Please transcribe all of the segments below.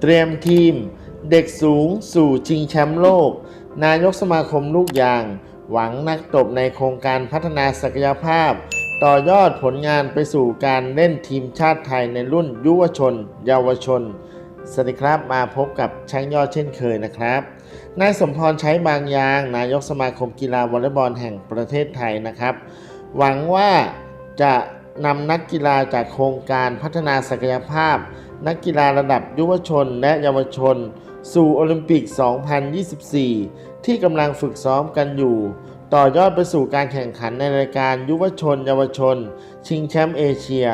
เตรียมทีม เด็กสูงสู่ชิงแชมป์โลก นายกสมาคมลูกยาง หวังนักตบในโครงการพัฒนาศักยภาพ ต่อยอดผลงานไปสู่การเล่นทีมชาติไทยในรุ่นยุวชน เยาวชน สวัสดีครับมาพบกับช่างยอดเช่นเคยนะครับ นายสมพรใช้บางยาง นายกสมาคมกีฬาวอลเลย์บอลแห่งประเทศไทยนะครับ หวังว่าจะ นำนักกีฬาจากโครงการพัฒนาศักยภาพ นักกีฬาระดับยุวชนและเยาวชน สู่โอลิมปิก 2024 ที่กำลังฝึกซ้อมกันอยู่ ต่อยอดไปสู่การแข่งขันในรายการยุวชน เยาวชน ชิงแชมป์เอเชีย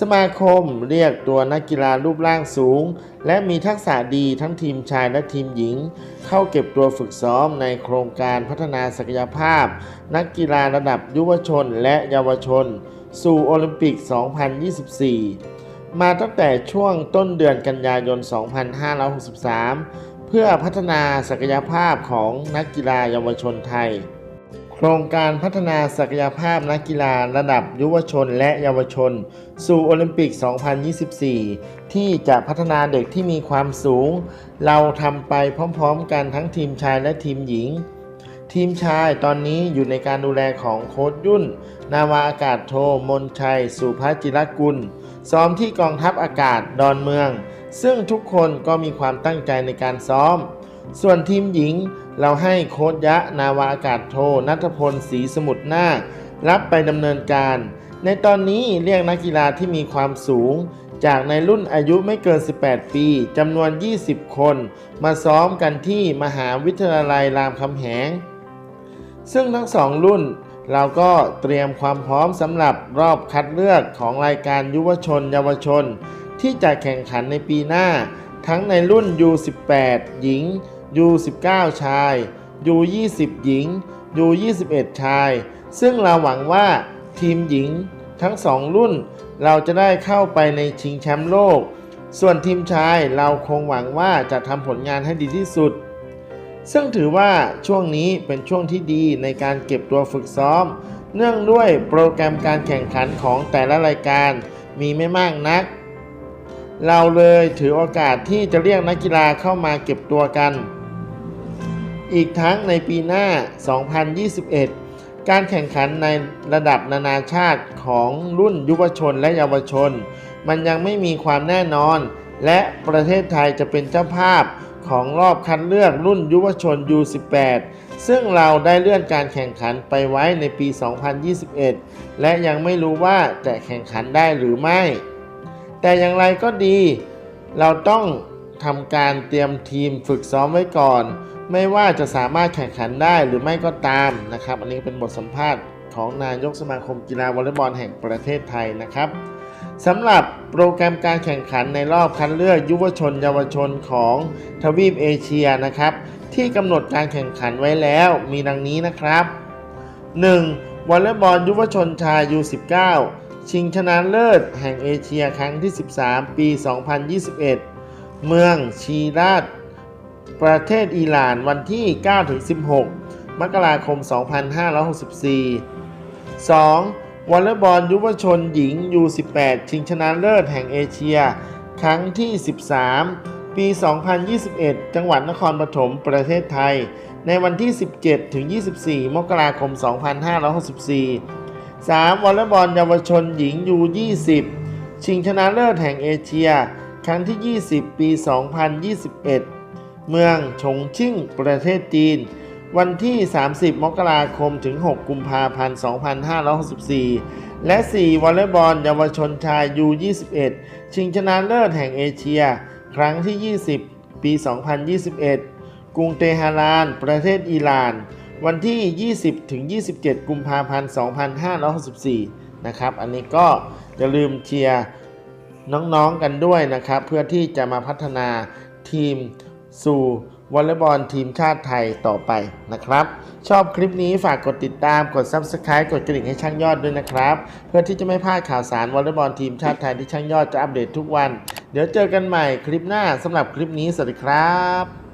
สมาคมเรียกตัวนักกีฬารูปร่างสูง และมีทักษะดีทั้งทีมชายและทีมหญิง เข้าเก็บตัวฝึกซ้อมในโครงการพัฒนาศักยภาพ นักกีฬาระดับยุวชนและเยาวชน สู่โอลิมปิก 2024 มาตั้งแต่ช่วงต้นเดือนกันยายน 2563 เพื่อพัฒนาศักยภาพของนักกีฬาเยาวชนไทย ครงการพัฒนาศักยภาพนักกีฬาระดับยุวชนและเยาวชน สู่โอลิมปิก 2024 ที่จะพัฒนาเด็กที่มีความสูง เราทำไปพร้อมๆ กันทั้งทีมชายและทีมหญิง ทีมชายตอนนี้อยู่ในการดูแลของโค้ชยุ่น นาวาอากาศโทมนชัย สุภาจิรกุล ซ้อมที่กองทัพอากาศดอนเมือง ซึ่งทุกคนก็มีความตั้งใจในการซ้อม ส่วนทีมหญิง เราให้โค้ชยะนาวาอากาศโทนัทพลศรีสมุทรนาครับไปดำเนินการ ในตอนนี้เรียกนักกีฬาที่มีความสูง จากในรุ่นอายุไม่เกิน 18 ปีจำนวน 20 คน มาซ้อมกันที่มหาวิทยาลัยรามคำแหง ซึ่งทั้งสองรุ่นเราก็เตรียมความพร้อมสำหรับรอบคัดเลือกของรายการยุวชนเยาวชน ที่จะแข่งขันในปีหน้า ทั้งในรุ่น U18 หญิง U19 ชาย U20 หญิง U21 ชาย ซึ่งเราหวังว่าทีมหญิงทั้งสองรุ่น เราจะได้เข้าไปในชิงแชมป์โลก ส่วนทีมชายเราคงหวังว่าจะทำผลงานให้ดีที่สุด ซึ่งถือว่าช่วงนี้เป็นช่วงที่ดีในการเก็บตัวฝึกซ้อม เนื่องด้วยโปรแกรมการแข่งขันของแต่ละรายการมีไม่มากนัก เราเลยถือโอกาสที่จะเรียกนักกีฬาเข้ามาเก็บตัวกัน อีกทั้งในปีหน้า 2021 การแข่งขันในระดับนานาชาติของรุ่นยุวชนและเยาวชน มันยังไม่มีความแน่นอน และประเทศไทยจะเป็นเจ้าภาพของรอบคัดเลือกรุ่นยุวชน U18 ซึ่งเราได้เลื่อนการแข่งขันไปไว้ในปี 2021 และยังไม่รู้ว่าจะแข่งขันได้หรือไม่ แต่อย่างไรก็ดี เราต้อง ทำการเตรียมทีมฝึกซ้อมไว้ก่อน ไม่ว่าจะสามารถแข่งขันได้หรือไม่ก็ตามนะครับ อันนี้เป็นบทสัมภาษณ์ของนายกสมาคมกีฬาวอลเลย์บอลแห่งประเทศไทยนะครับสำหรับโปรแกรมการแข่งขันในรอบคัดเลือกยุวชนเยาวชนของทวีปเอเชียนะครับ ที่กำหนดการแข่งขันไว้แล้วมีดังนี้นะครับ 1. วอลเลย์บอลยุวชนชาย U19 ชิงชนะเลิศแห่งเอเชียครั้งที่ 13 ปี 2021 เมืองชีราตประเทศอิหร่านวันที่ 9-16 มกราคม 2564 2. วอลเลย์บอลยุวชนหญิง U18 ชิงชนะเลิศแห่งเอเชีย ครั้งที่ 13 ปี 2021 จังหวัดนครปฐมประเทศไทย ในวันที่ 17-24 มกราคม 2564 3. วอลเลย์บอลเยาวชนหญิง U20 ชิงชนะเลิศแห่งเอเชีย ครั้งที่ 20 ปี 2021 เมืองฉงชิ่ง ประเทศจีน วันที่ 30 มกราคม ถึง 6 กุมภาพันธ์ 2564 และ 4 วอลเลย์บอลเยาวชนชาย U21 ชิงชนะเลิศแห่งเอเชีย ครั้งที่ 20 ปี 2021 กรุงเตหะราน ประเทศอิหร่าน วันที่ 20 ถึง 27 กุมภาพันธ์ 2564 นะครับ อันนี้ก็อย่าลืมเชียร์ น้องๆกันด้วยนะครับ เพื่อที่จะมาพัฒนาทีมสู่วอลเลย์บอลทีมชาติไทยต่อไปนะครับ ชอบคลิปนี้ฝากกดติดตามกด Subscribe กดกระดิ่งให้ช่างยอดด้วยนะครับ เพื่อที่จะไม่พลาดข่าวสารวอลเลย์บอลทีมชาติไทยที่ช่างยอดจะอัปเดตทุกวัน เดี๋ยวเจอกันใหม่คลิปหน้าสำหรับคลิปนี้สวัสดีครับ